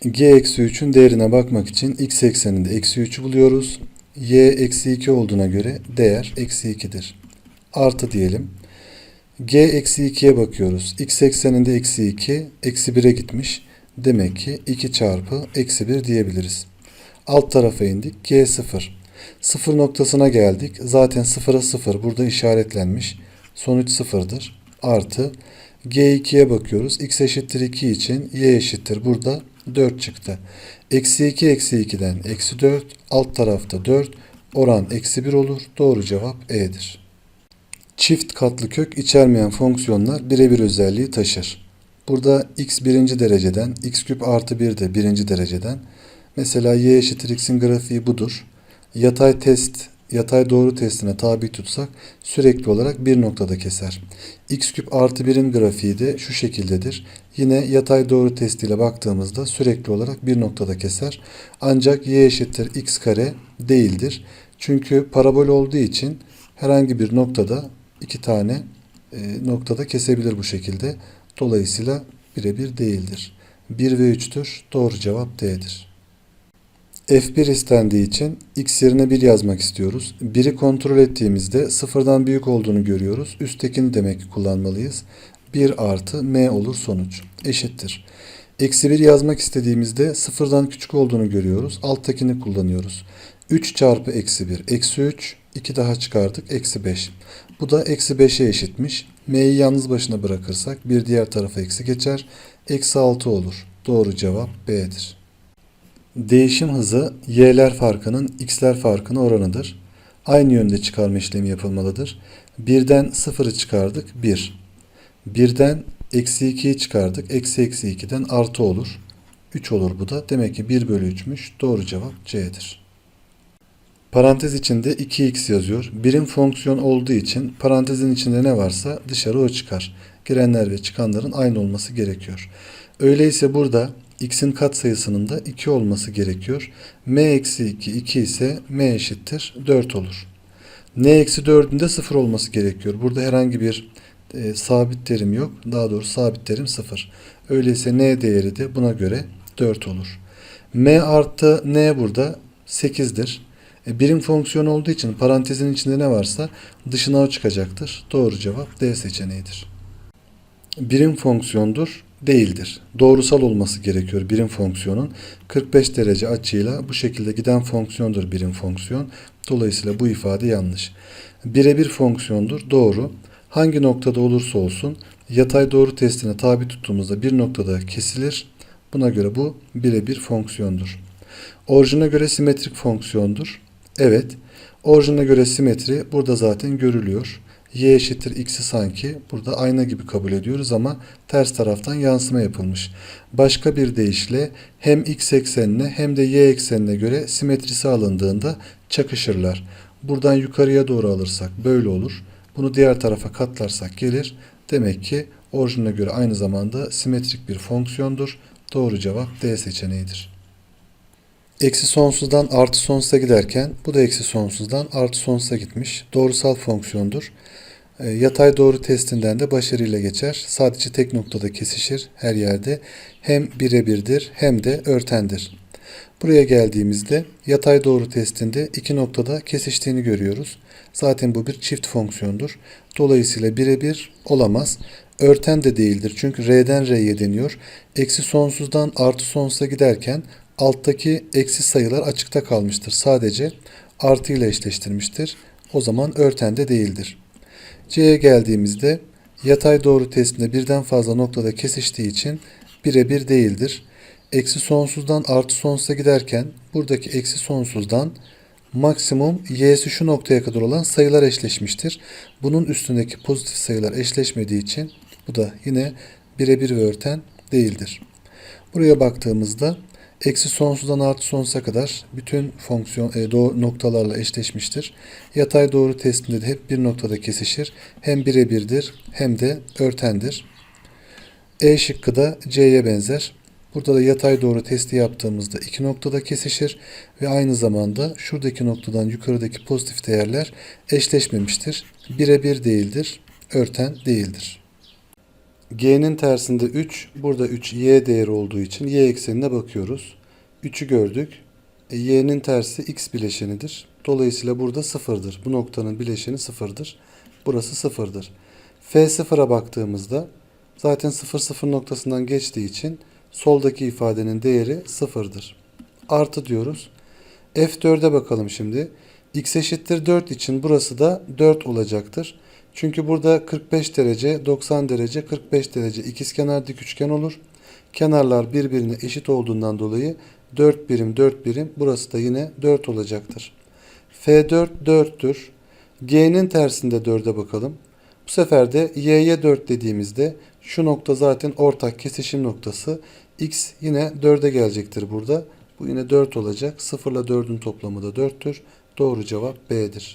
g eksi 3'ün değerine bakmak için x ekseninde eksi 3'ü buluyoruz. y eksi 2 olduğuna göre değer eksi 2'dir. Artı diyelim. g eksi 2'ye bakıyoruz. x ekseninde eksi 2 eksi 1'e gitmiş. Demek ki 2 çarpı eksi 1 diyebiliriz. Alt tarafa indik. g 0. 0 noktasına geldik. Zaten 0'a 0 burada işaretlenmiş. Sonuç 0'dır. Artı G2'ye bakıyoruz. X eşittir 2 için Y eşittir. Burada 4 çıktı. Eksi 2 eksi 2'den eksi 4. Alt tarafta 4. Oran eksi 1 olur. Doğru cevap E'dir. Çift katlı kök içermeyen fonksiyonlar birebir özelliği taşır. Burada x birinci dereceden, x küp artı 1 de birinci dereceden. Mesela y eşittir x'in grafiği budur. Yatay test, yatay doğru testine tabi tutsak sürekli olarak bir noktada keser. x küp artı 1'in grafiği de şu şekildedir. Yine yatay doğru testiyle baktığımızda sürekli olarak bir noktada keser. Ancak y eşittir x kare değildir. Çünkü parabol olduğu için herhangi bir noktada iki tane e, noktada kesebilir bu şekilde. Dolayısıyla birebir değildir. 1 ve 3'tür. Doğru cevap D'dir. F1 istendiği için x yerine 1 yazmak istiyoruz. 1'i kontrol ettiğimizde sıfırdan büyük olduğunu görüyoruz. Üsttekini demek kullanmalıyız. 1 artı m olur sonuç. Eşittir. Eksi 1 yazmak istediğimizde sıfırdan küçük olduğunu görüyoruz. Alttakini kullanıyoruz. 3 çarpı eksi 1 eksi 3. 2 daha çıkardık. Eksi 5. Bu da eksi 5'e eşitmiş. M'yi yalnız başına bırakırsak bir diğer tarafa eksi geçer. Eksi 6 olur. Doğru cevap B'dir. Değişim hızı y'ler farkının x'ler farkına oranıdır. Aynı yönde çıkarma işlemi yapılmalıdır. 1'den 0'ı çıkardık 1. 1'den eksi 2'yi çıkardık. Eksi eksi 2'den artı olur. 3 olur bu da. Demek ki 1 bölü 3'müş. Doğru cevap C'dir. Parantez içinde 2x yazıyor. Birim fonksiyon olduğu için parantezin içinde ne varsa dışarı o çıkar. Girenler ve çıkanların aynı olması gerekiyor. Öyleyse burada x'in katsayısının da 2 olması gerekiyor. m eksi 2 2 ise m eşittir 4 olur. n eksi 4'ün de 0 olması gerekiyor. Burada herhangi bir e, sabit terim yok. Daha doğrusu sabit terim 0. Öyleyse n değeri de buna göre 4 olur. m artı n burada 8'dir. E, birim fonksiyon olduğu için parantezin içinde ne varsa dışına o çıkacaktır. Doğru cevap D seçeneğidir. Birim fonksiyondur, değildir. Doğrusal olması gerekiyor birim fonksiyonun. 45 derece açıyla bu şekilde giden fonksiyondur birim fonksiyon. Dolayısıyla bu ifade yanlış. Birebir fonksiyondur, doğru. Hangi noktada olursa olsun yatay doğru testine tabi tuttuğumuzda bir noktada kesilir. Buna göre bu birebir fonksiyondur. Orijine göre simetrik fonksiyondur. Evet. Orijine göre simetri burada zaten görülüyor. Y eşittir x'i sanki burada ayna gibi kabul ediyoruz ama ters taraftan yansıma yapılmış. Başka bir deyişle hem x eksenine hem de y eksenine göre simetrisi alındığında çakışırlar. Buradan yukarıya doğru alırsak böyle olur. Bunu diğer tarafa katlarsak gelir. Demek ki orijine göre aynı zamanda simetrik bir fonksiyondur. Doğru cevap D seçeneğidir. Eksi sonsuzdan artı sonsuza giderken bu da eksi sonsuzdan artı sonsuza gitmiş. Doğrusal fonksiyondur. E, yatay doğru testinden de başarıyla geçer. Sadece tek noktada kesişir her yerde. Hem birebirdir hem de örtendir. Buraya geldiğimizde yatay doğru testinde iki noktada kesiştiğini görüyoruz. Zaten bu bir çift fonksiyondur. Dolayısıyla birebir olamaz. Örten de değildir. Çünkü R'den R'ye deniyor. Eksi sonsuzdan artı sonsuza giderken alttaki eksi sayılar açıkta kalmıştır. Sadece artı ile eşleştirmiştir. O zaman örten de değildir. C'ye geldiğimizde yatay doğru testinde birden fazla noktada kesiştiği için birebir değildir. Eksi sonsuzdan artı sonsuza giderken buradaki eksi sonsuzdan maksimum y'si şu noktaya kadar olan sayılar eşleşmiştir. Bunun üstündeki pozitif sayılar eşleşmediği için bu da yine birebir ve örten değildir. Buraya baktığımızda eksi sonsuzdan artı sonsuza kadar bütün fonksiyon e, doğru noktalarla eşleşmiştir. Yatay doğru testinde de hep bir noktada kesişir. Hem birebirdir hem de örtendir. E şıkkı da C'ye benzer. Burada da yatay doğru testi yaptığımızda iki noktada kesişir ve aynı zamanda şuradaki noktadan yukarıdaki pozitif değerler eşleşmemiştir. Birebir değildir, örten değildir. G'nin tersinde 3. Burada 3 y değeri olduğu için y eksenine bakıyoruz. 3'ü gördük. E, y'nin tersi x bileşenidir. Dolayısıyla burada sıfırdır. Bu noktanın bileşeni sıfırdır. Burası sıfırdır. F0'a baktığımızda zaten 0 0 noktasından geçtiği için soldaki ifadenin değeri sıfırdır. Artı diyoruz. F4'e bakalım şimdi. X eşittir 4 için burası da 4 olacaktır. Çünkü burada 45 derece, 90 derece, 45 derece ikizkenar dik üçgen olur. Kenarlar birbirine eşit olduğundan dolayı 4 birim 4 birim burası da yine 4 olacaktır. F4 4'tür. G'nin tersinde 4'e bakalım. Bu sefer de Y'ye 4 dediğimizde şu nokta zaten ortak kesişim noktası. X yine 4'e gelecektir burada. Bu yine 4 olacak. 0 ile 4'ün toplamı da 4'tür. Doğru cevap B'dir.